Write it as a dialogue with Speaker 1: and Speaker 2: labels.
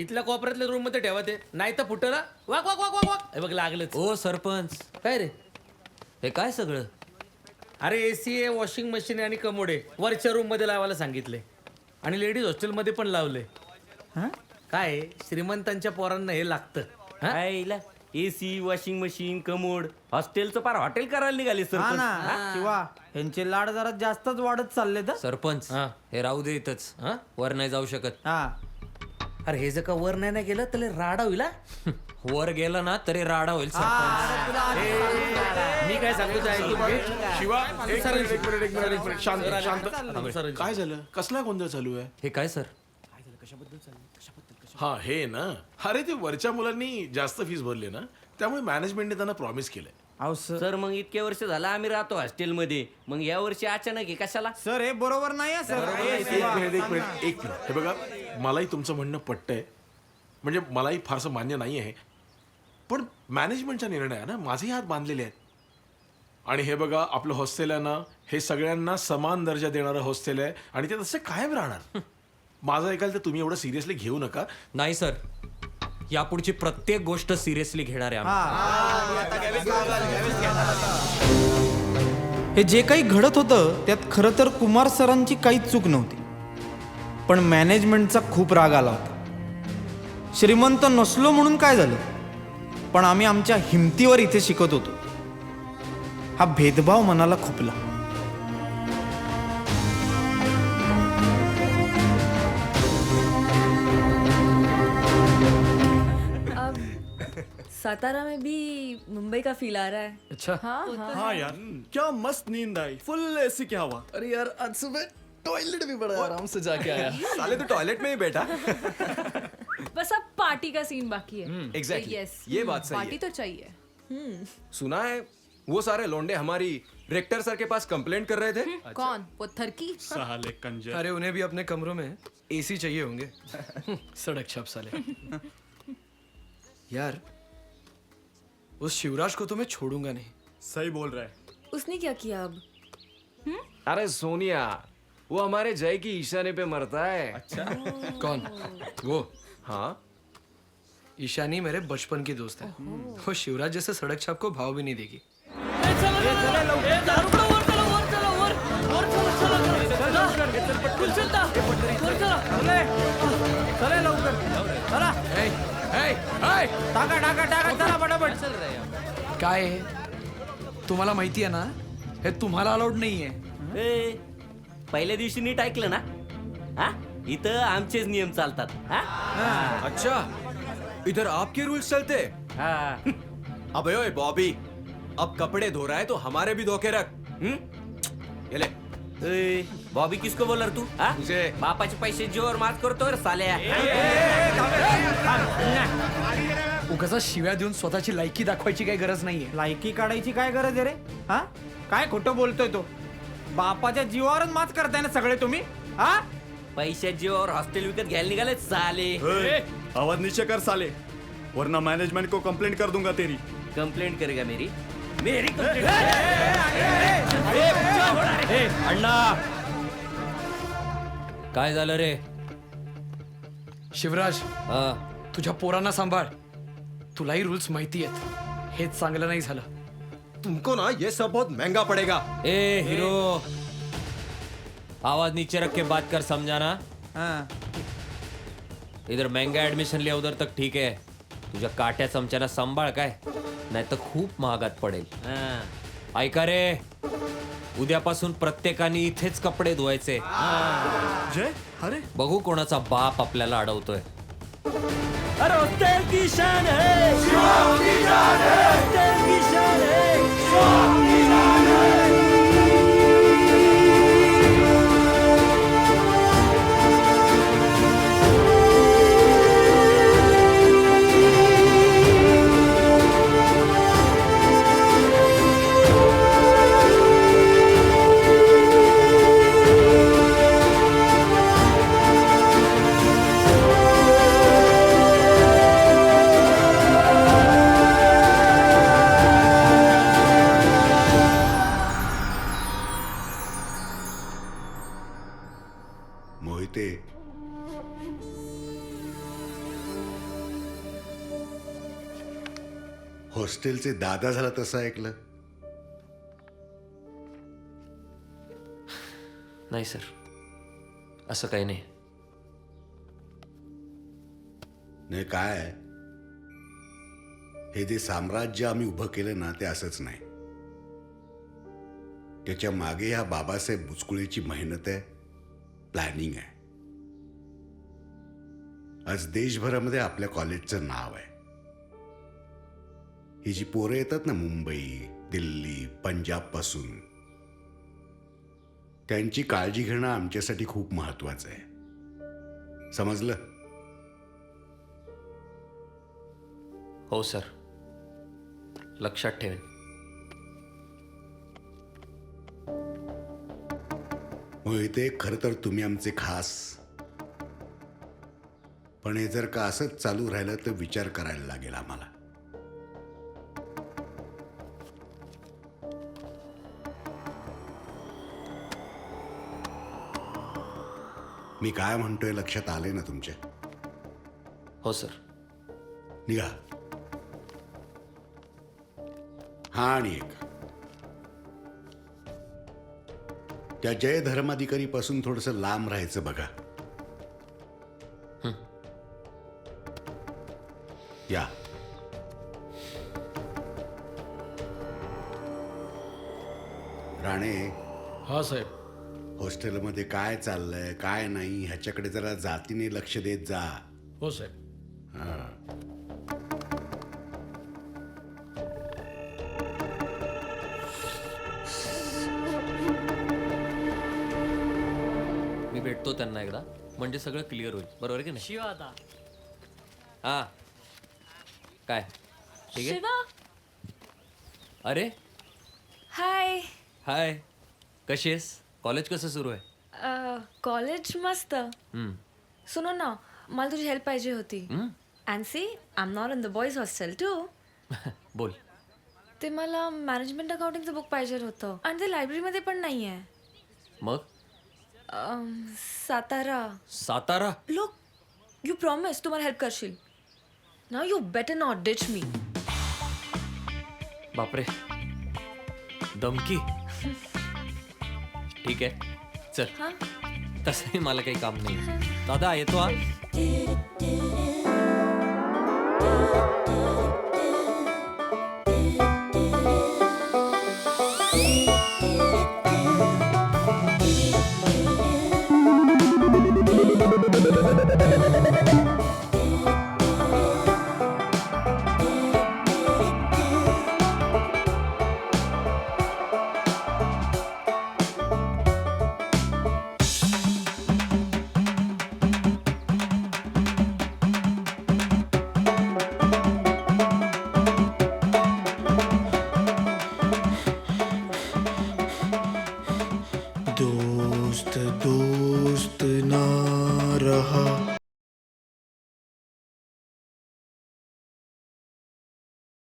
Speaker 1: इथल्या कोपऱ्यातल्या रूममध्ये ठेवा ते. नाही तर फुटला वाक वाक वाक वाक वाक. हे बघ लागलंच.
Speaker 2: ओ सरपंच.
Speaker 1: काय रे?
Speaker 2: हे काय सगळं?
Speaker 1: अरे एसी आहे वॉशिंग मशीन आहे आणि कमोड. आहे वरच्या रूममध्ये लावायला सांगितले. आणि लेडीज हॉस्टेलमध्ये पण लावले. काय? आहे, श्रीमंतांच्या पोरांना हे लागतं. हा?
Speaker 3: आईला एसी वॉशिंग मशीन कमोड. हॉस्टेलचं पार हॉटेल करायला निघाले सर
Speaker 4: हा? ना शिवा ह्यांचे लाड जरा जास्तच वाढत चालले तर
Speaker 2: सरपंच
Speaker 1: हा.
Speaker 2: हे राहू दे इथंच.
Speaker 1: हा?
Speaker 2: वर नाही जाऊ शकत.
Speaker 4: हा.
Speaker 1: अरे हे जर का वर नाही ना गेलं तर राडा होईल हा?
Speaker 2: वर गेलं ना तरी राडा होईल सरपंच.
Speaker 1: मी काय सांगतो ते ऐकून घे.
Speaker 5: शिवा एक मिनिट एक मिनिट एक मिनिट एक मिनिट शांत शांत.
Speaker 1: सर,
Speaker 5: काय झालं? कसला गोंधळ चालू आहे?
Speaker 2: हे काय सर?
Speaker 5: हा हे ना. अरे ते वरच्या मुलांनी जास्त फीस भरली ना त्यामुळे मॅनेजमेंटने त्यांना प्रॉमिस केलंय.
Speaker 4: अहो सर
Speaker 3: सर मग इतके वर्ष झालं आम्ही राहतो हॉस्टेलमध्ये मग या वर्षी अचानक आहे कशाला?
Speaker 4: सर हे बरोबर नाही आहे सर.
Speaker 5: एक मिनिट एक मिनिट एक मिनिट. हे बघा. मलाही तुमचं म्हणणं पटतंय. म्हणजे मलाही फारसं मान्य नाही आहे पण मॅनेजमेंटचा निर्णय आहे ना माझेही हात बांधलेले आहेत. आणि हे बघा आपलं हॉस्टेल आहे ना हे सगळ्यांना समान दर्जा देणारं हॉस्टेल आहे आणि ते तसं कायम राहणार. माझं ऐकाल तर तुम्ही एवढं सिरियसली घेऊ नका.
Speaker 2: नाही सर. यापुढची प्रत्येक गोष्ट सिरियसली घेणार आहे आम्ही.
Speaker 4: हे जे काही घडत होतं त्यात खरं तर कुमार सरांची काहीच चूक नव्हती. पण मॅनेजमेंटचा खूप राग आला होता. श्रीमंत नसलो म्हणून काय झालं? पण आम्ही आमच्या हिमतीवर इथे शिकत होतो. हा भेदभाव मनाला खुपला.
Speaker 6: अब सातारा में भी मुंबई का फील आ रहा है।
Speaker 1: अच्छा।
Speaker 6: हाँ हाँ
Speaker 7: हाँ यार क्या मस्त नींद आई। फुल एसी क्या हवा
Speaker 8: अरे यार आज सुबह टॉयलेट भी बड़ा आराम से जाके आया।
Speaker 7: साले तो टॉयलेट में ही बैठा।
Speaker 6: बस अब पार्टी का सीन बाकी है।
Speaker 7: exactly.
Speaker 6: यस
Speaker 7: ये बात सही
Speaker 6: पार्टी
Speaker 7: है।
Speaker 6: तो चाहिए।
Speaker 7: सुना है वो सारे लौंडे हमारी रेक्टर सर के पास कंप्लेंट कर रहे थे?
Speaker 6: कौन? वो थरकी?
Speaker 7: साले कंजर।
Speaker 8: अरे उन्हें भी अपने कमरों में एसी चाहिए होंगे। सड़क छाप साले। यार उस शिवराज को तो मैं छोड़ूँगा नहीं।
Speaker 7: सही बोल रहा है।
Speaker 6: उसने क्या किया अब?
Speaker 9: अरे सोनिया वो हमारे जय की ईशाने पे मरता है
Speaker 7: अच्छा
Speaker 8: कौन वो
Speaker 9: हाँ
Speaker 8: ईशानी मेरे बचपन की दोस्त है वो शिवराज जैसे सड़क छाप को भाव भी नहीं देगी काय तुम्हाला माहिती आहे ना हे तुम्हाला अलाउड नाहीये
Speaker 3: पहिल्या दिवशी नीट ऐकलं ना? हा? इथं आमचेच नियम चालतात. हा?
Speaker 7: अच्छा. इधर आपके रूल्स चलते.
Speaker 3: हा.
Speaker 7: अबे ओए बॉबी. अब कपड़े धो रहा है तो हमारे भी धो के रख. हम्म? ये ले.
Speaker 3: ए, बॉबी किसको बोलर तू? हा?
Speaker 7: तुझे.
Speaker 3: बापाचे पैसे जोर मात करतो रे साल्या.
Speaker 8: उगाच शिव्या देऊन स्वतःची लायकी दाखवायची काही गरज नाहीये.
Speaker 4: लायकी काढायची काय गरज आहे रे? हा? काय खोटं बोलतोय तो? बापाच्या जीवावरच माच करताय ना सगळे तुम्ही हा?
Speaker 3: पैशाच्या जीवावर हॉस्टेल विकत घ्यायला निघाले साले.
Speaker 7: आवाज नीचे कर साले. वरना मैनेजमेंट को कंप्लेंट कर दूंगा तेरी.
Speaker 3: कंप्लेंट करेगा मेरी. मेरी कंप्लेंट
Speaker 1: अण्णा.
Speaker 2: काय झालं रे?
Speaker 8: शिवराज
Speaker 2: हा.
Speaker 8: तुझ्या पोरांना सांभाळ. तुलाही रूल्स माहिती आहेत. हेच चांगलं नाही झालं.
Speaker 7: तुमको ना ये सब बहुत महंगा पड़ेगा।
Speaker 2: ए हीरो। आवाज नीचे रख के बात कर समझा ना
Speaker 4: हा.
Speaker 2: इधर महंगा ऍडमिशन लिया उधर तक ठीक आहे तुझ्या काट्या चमच्याना सांभाळ काय नाही तर खूप महागात पडेल।
Speaker 3: हा.
Speaker 2: ऐका रे उद्यापासून प्रत्येकाने इथेच कपडे धुवायचे।
Speaker 7: जय? अरे।
Speaker 2: बघू कोणाचा बाप आपल्याला अडवतोय।
Speaker 3: अरे हॉस्टेल की शान है।
Speaker 10: हॉस्टेलचे दादा झाला तसं ऐकलं.
Speaker 2: नाही सर. असं काही नाही.
Speaker 10: नाही काय आहे? हे जे साम्राज्य आम्ही उभं केलं ना ते असंच नाही. त्याच्यामागे ह्या बाबासाहेब बुचकुळेची मेहनत आहे प्लॅनिंग आहे. आज देशभरामध्ये आपल्या कॉलेजचं नाव आहे. ही जी पोरं येतात ना मुंबई दिल्ली पंजाबपासून त्यांची काळजी घेणं आमच्यासाठी खूप महत्वाचं आहे. समजलं?
Speaker 2: हो सर. लक्षात ठेवेन.
Speaker 10: मोहिते खरं तर तुम्ही आमचे खास. पण हे जर का असंच चालू राहिलं तर विचार करायला लागेल आम्हाला. मी काय म्हणतोय लक्षात आले ना तुमच्या
Speaker 2: हो सर.
Speaker 10: निघा. हा आणि एक. त्या जय धर्माधिकारी पासून थोडस लांब राहायचं बघा. या. राणे.
Speaker 5: हा साहेब.
Speaker 10: हॉस्टेलमध्ये काय चाललंय काय नाही ह्याच्याकडे जरा जातीने लक्ष देत जा.
Speaker 5: हो साहेब.
Speaker 2: मी भेटतो त्यांना एकदा. म्हणजे सगळं क्लिअर होईल. बरोबर आहे की नाही?
Speaker 3: शिव आता.
Speaker 2: हा. काय? ठीक आहे?
Speaker 6: शिवा.
Speaker 2: अरे.
Speaker 6: हाय.
Speaker 2: हाय. कशी आहेस? कॉलेज कसं सुरू आहे?
Speaker 6: कॉलेज मस्त.
Speaker 2: हम्म.
Speaker 6: सुनो ना मला तुझी हेल्प पाहिजे होती.
Speaker 2: हम्म?
Speaker 6: And see I am not in the boys hostel to
Speaker 2: बोल.
Speaker 6: ते मला मॅनेजमेंट अकाउंटिंगचं बुक पाहिजे होतं. आणि ते लायब्ररीमध्ये पण नाही आहे
Speaker 2: मग
Speaker 6: सातारा.
Speaker 2: सातारा?
Speaker 6: लोक यू प्रॉमिस तू मला हेल्प करशील. Now you better not ditch me
Speaker 2: बापरे. धमकी. ठीक आहे. चल. तसंही मला काही काम नाही. दादा येतो हा?